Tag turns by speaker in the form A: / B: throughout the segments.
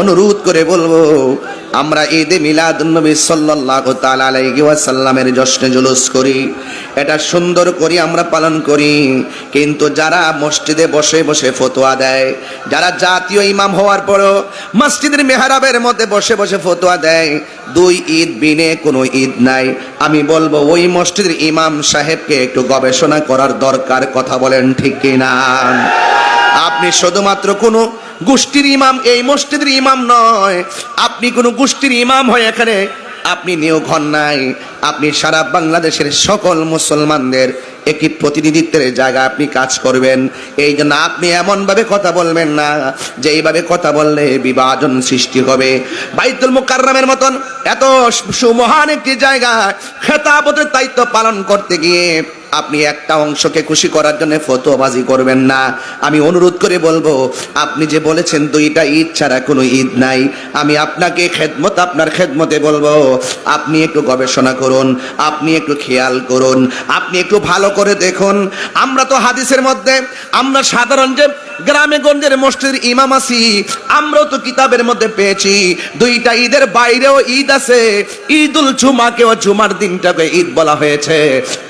A: অনুরোধ করে বলব, আমরা ঈদে মিলাদ নবী সাল্লাল্লাহু তাআলা আলাইহি ওয়াসাল্লামের জশ্নে জুলুস করি। এটা সুন্দর করি, আমরা পালন করি। কিন্তু যারা মসজিদে বসে বসে ফতোয়া দেয়, যারা জাতীয় ইমাম হওয়ার পরও মসজিদের মেহরাবের মধ্যে বসে বসে ফতোয়া দেয়, দুই ঈদ বিনে কোনো ঈদ নাই। আমি বলব, ওই মসজিদের ইমাম সাহেবকে একটু গবেষণা করার দরকার, কথা বলেন ঠিক কিনা? আপনি শুধুমাত্র কোনো গোষ্ঠীর ইমাম, এই মসজিদের ইমাম নয়। আপনি কোনো গোষ্ঠীর ইমাম হয়ে এখানে আপনি নিয়োগ হন নাই। আপনি সারা বাংলাদেশের সকল মুসলমানদের একটি প্রতিনিধিত্বের জায়গা আপনি কাজ করবেন। এই জন্য আপনি এমনভাবে কথা বলবেন না, যে এইভাবে কথা বললে বিভাজন সৃষ্টি হবে। বাইতুল মুকাররমের মতন এত সুমহান একটি জায়গা খেতাবতের দায়িত্ব পালন করতে গিয়ে আপনি একটা অংশকে খুশি করার জন্য ফতোয়াবাজি করবেন না। আমি অনুরোধ করে বলব, আপনি যে বলেছেন দুইটা ঈদ ছাড়া কোনো ঈদ নাই, আমি আপনাকে খেদমত, আপনার খেদমতে বলব, আপনি একটু গবেষণা করুন, আপনি একটু খেয়াল করুন, আপনি একটু ভালো করে দেখুন। আমরা তো হাদিসের মধ্যে, আমরা সাধারণ যে গ্রামে গঞ্জের মসজিদের ইমাম আছি, আমরাও তো কিতাবের মধ্যে পেয়েছি। দুইটা ঈদের বাইরেও ঈদ আছে, ঈদুল জুমাকেও জুমার দিনটাকে ঈদ বলা হয়েছে,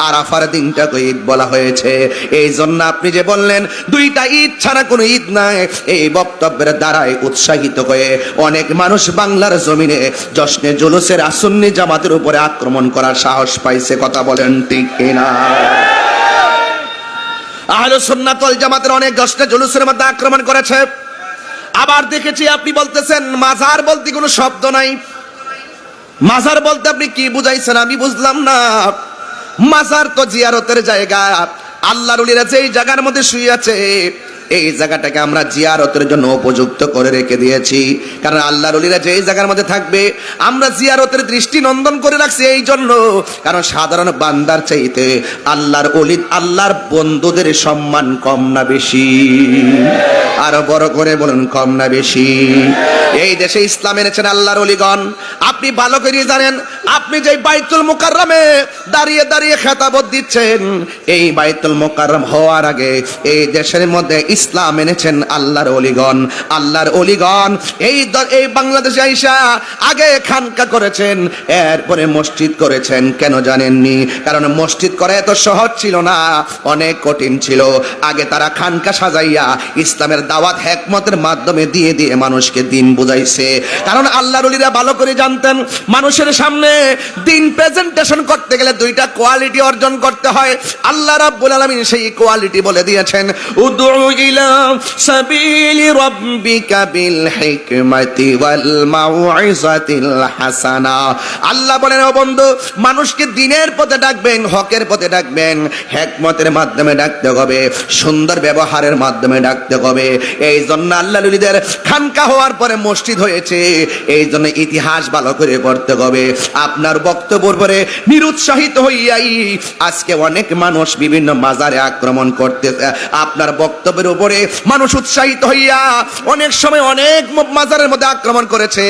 A: আরাফার দিনটাকে ঈদ বলা হয়েছে। এই জন্য আপনি যে বললেন, দুইটা ঈদ ছাড়া কোনো ঈদ নাই, এই বক্তব্যের দ্বারাই উৎসাহিত হয়ে অনেক মানুষ বাংলার জমিনে জশ্নে জুলুসের আসন্নি জামাতের উপরে আক্রমণ করার সাহস পাইছে, কথা বলেন ঠিক কিনা? আহলে সুন্নাত ওয়াল জামাতের অনেক দশটা জুলুসের মধ্যে আক্রমণ করেছে। আবার দেখেছি আপনি বলতেছেন, মাজার বলতে কোনো শব্দ নাই। মাজার বলতে আপনি কি বুঝাইছেন আমি বুঝলাম না। মাজার তো জিয়ারতের জায়গা। আল্লাহর উলিরা যেই জায়গার মধ্যে শুয়ে আছে এই জায়গাটাকে আমরা জিয়ারতের জন্য উপযুক্ত করে রেখে দিয়েছি। কারণ আল্লাহর উলিরা যেই জায়গার মধ্যে থাকবে, আমরা জিয়ারতের দৃষ্টি নন্দন করে রাখছি এই জন্য। কারণ সাধারণ বান্দার চাইতে আল্লাহর অলি আল্লাহর বন্ধুদের সম্মান কম না বেশি। আরও বড় করে বলুন, কম না বেশি। এই দেশে ইসলাম এনেছেন আল্লাহর অলিগণ আপনি ভালো করে জানেন, আপনি যে বাইতুল মুকাররমে দাঁড়িয়ে দাঁড়িয়ে খেতাবত দিচ্ছেন, এই বাইতুল মুকাররম হওয়ার আগে এই দেশের মধ্যে ইসলাম এনেছেন আল্লাহর অলিগণ আল্লাহর অলিগণ। এই এই বাংলাদেশে আইসা আগে খানকা করেছেন, এরপরে মসজিদ করেছেন, কেন জানেননি? কারণ মসজিদ করা এত সহজ ছিল না, অনেক কঠিন ছিল। আগে তারা খানকা সাজাইয়া ইসলামের দাওয়াত হেকমতের মাধ্যমে দিয়ে দিয়ে মানুষকে দিন বুঝাইছে। কারণ আল্লাহর অলিরা ভালো করে জানতেন, মানুষের সামনে দিন প্রেজেন্টেশন করতে গেলে দুইটা কোয়ালিটি অর্জন করতে হয়। আল্লাহ রাব্বুল আলামিন সেই কোয়ালিটি বলে দিয়েছেন, উদউ মাউইজাতিল হাসানা। আল্লাহ বলেন, ও বন্ধু, মানুষকে দিনের পথে ডাকবেন, হকের পথে ডাকবেন, হেকমতের মাধ্যমে ডাকতে হবে, সুন্দর ব্যবহারের মাধ্যমে ডাকতে হবে। এই জন্য আল্লাহ নবীদের খানকা হওয়ার পরে মসজিদ হয়েছে। এই জন্য ইতিহাস ভালো করে পড়তে হবে। আপনার বক্তব্যের পরে নিরুৎসাহিত হইয়াই আজকে অনেক মানুষ বিভিন্ন মাজারে আক্রমণ করতে আপনার বক্তব্যের উপরে মানুষ উৎসাহিত হইয়া অনেক সময় অনেক মাজারের মধ্যে আক্রমণ করেছে।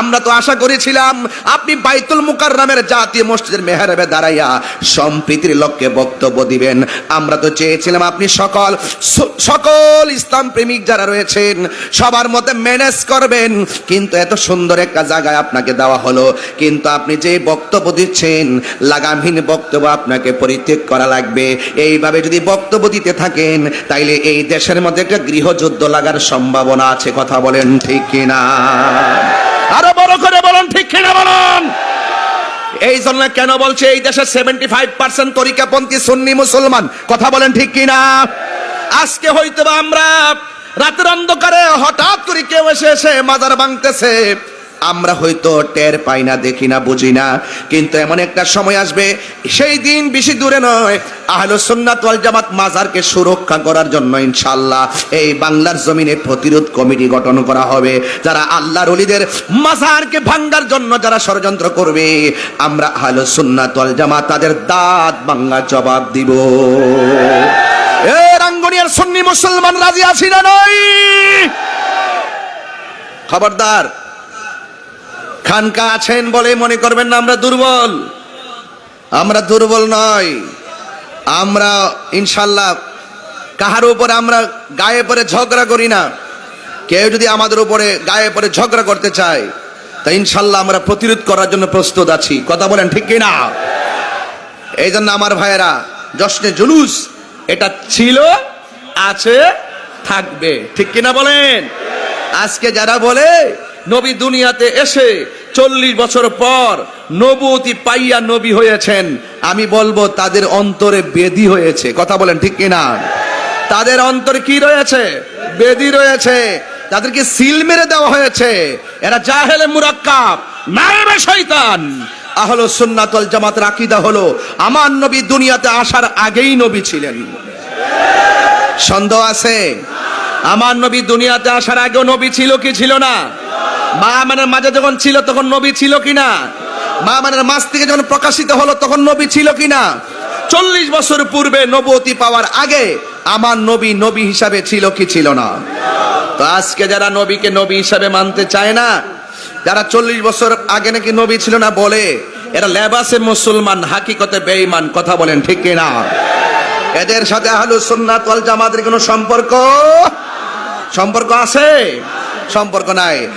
A: আমরা তো আশা করেছিলাম, আপনি বাইতুল মুকাররমের জাতীয় মসজিদের মেহরাবে দাঁড়াইয়া সম্প্রীতির লক্ষ্যে বক্তব্য দিবেন। আমরা তো চেয়েছিলাম আপনি সকল সকল ইসলাম প্রেমিক যারা রয়েছেন, সবার মধ্যে ম্যানেজ করবেন। কিন্তু এত সুন্দর একটা জায়গায় আপনাকে দেওয়া হলো। কিন্তু আপনি যে বক্তব্য দিচ্ছেন, লাগামহীন বক্তব্য আপনাকে পরিত্যাগ করা লাগবে। এইভাবে যদি বক্তব্য দিতে থাকেন, তাইলে এই দেশের মধ্যে একটা গৃহযুদ্ধ লাগার সম্ভাবনা আছে, কথা বলেন ঠিক কিনা? আরও বড় করে বলুন ঠিক কিনা বলুন? এই জন্য কেন বলছে এই দেশে সেভেন্টি ফাইভ পার্সেন্ট তরিকাপন্থী সুন্নি মুসলমান? কথা বলেন ঠিক কিনা? আজকে হয়তো আমরা রাতের অন্ধকারে হঠাৎ করে কেউ এসে এসে মাজার ভাঙতেছে। আমরা হয়তো টের পাই না, দেখি না, বুঝি না। কিন্তু এমন একটা সময় আসবে, সেই দিন বেশি দূরে নয়, আহলো সুন্নাত ওয়াল জামাত মাজারকে সুরক্ষা করার জন্য ইনশাআল্লাহ এই বাংলার জমিনে প্রতিরোধ কমিটি গঠন করা হবে। যারা আল্লাহর ওলিদের মাজারকে ভাঙ্গার জন্য যারা ষড়যন্ত্র করবে, আমরা আহলে সুন্নাত জামাত তাদের দাঁত ভাঙ্গা জবাব দিব। এ রাঙ্গনিয়ার সুন্নি মুসলমান রাজি আছি না নয় খবরদার খানকা আছেন বলে মনে করবেন না, আমরা দুর্বল। আমরা দুর্বল নয়। আমরা, ইনশাল্লাহ কাহার উপরে আমরা গায়ে পরে ঝগড়া করি না। কেউ যদি আমাদের উপরে গায়ে পরে ঝগড়া করতে চায়, তা ইনশাল্লাহ আমরা প্রতিরোধ করার জন্য প্রস্তুত আছি। কথা বলেন ঠিক কিনা? এই জন্য আমার ভাইয়েরা জশ্নে জুলুস, এটা ছিল, আছে, থাকবে। ঠিক কিনা বলেন? আজকে যারা বলে, নবী দুনিয়াতে এসে চল্লিশ বছর পর নবতী পাইয়া নবী হয়েছেন। আমি বলব, তাদের অন্তরে বেদি হয়েছে। কথা বলেন ঠিক কিনা? তাদের অন্তরে কি রয়েছে? বেদি রয়েছে। তাদেরকে সিল মেরে দেওয়া হয়েছে। এরা জাহেলে মুরাক্কাব নায়েবে শয়তান। আহলো সুন্নাতল জামাতের আকীদা হলো, আমার নবী দুনিয়াতে আসার আগেই নবী ছিলেন। সন্দেহ আছে? আমার নবী দুনিয়াতে আসার আগেও নবী ছিল কি ছিল না? মা মাঝে যখন ছিল তখন নবী ছিল কি না মা মানের মাছ থেকে যখন প্রকাশিত হলো তখন নবী ছিল কি না চল্লিশ বছর পূর্বে নবতী পাওয়ার আগে আমার নবী নবী হিসাবে ছিল কি ছিল না? তো আজকে যারা নবীকে নবী হিসাবে মানতে চায় না, যারা চল্লিশ বছর আগে নাকি নবী ছিল না বলে, এরা লেবাসে মুসলমান, হাকিকতে বেঈমান, কথা বলেন ঠিক কিনা? এদের সাথে আহলু সুন্নাত ওয়াল জামাতের কোনো সম্পর্ক? সম্পর্ক আছে? সম্পর্ক নাই।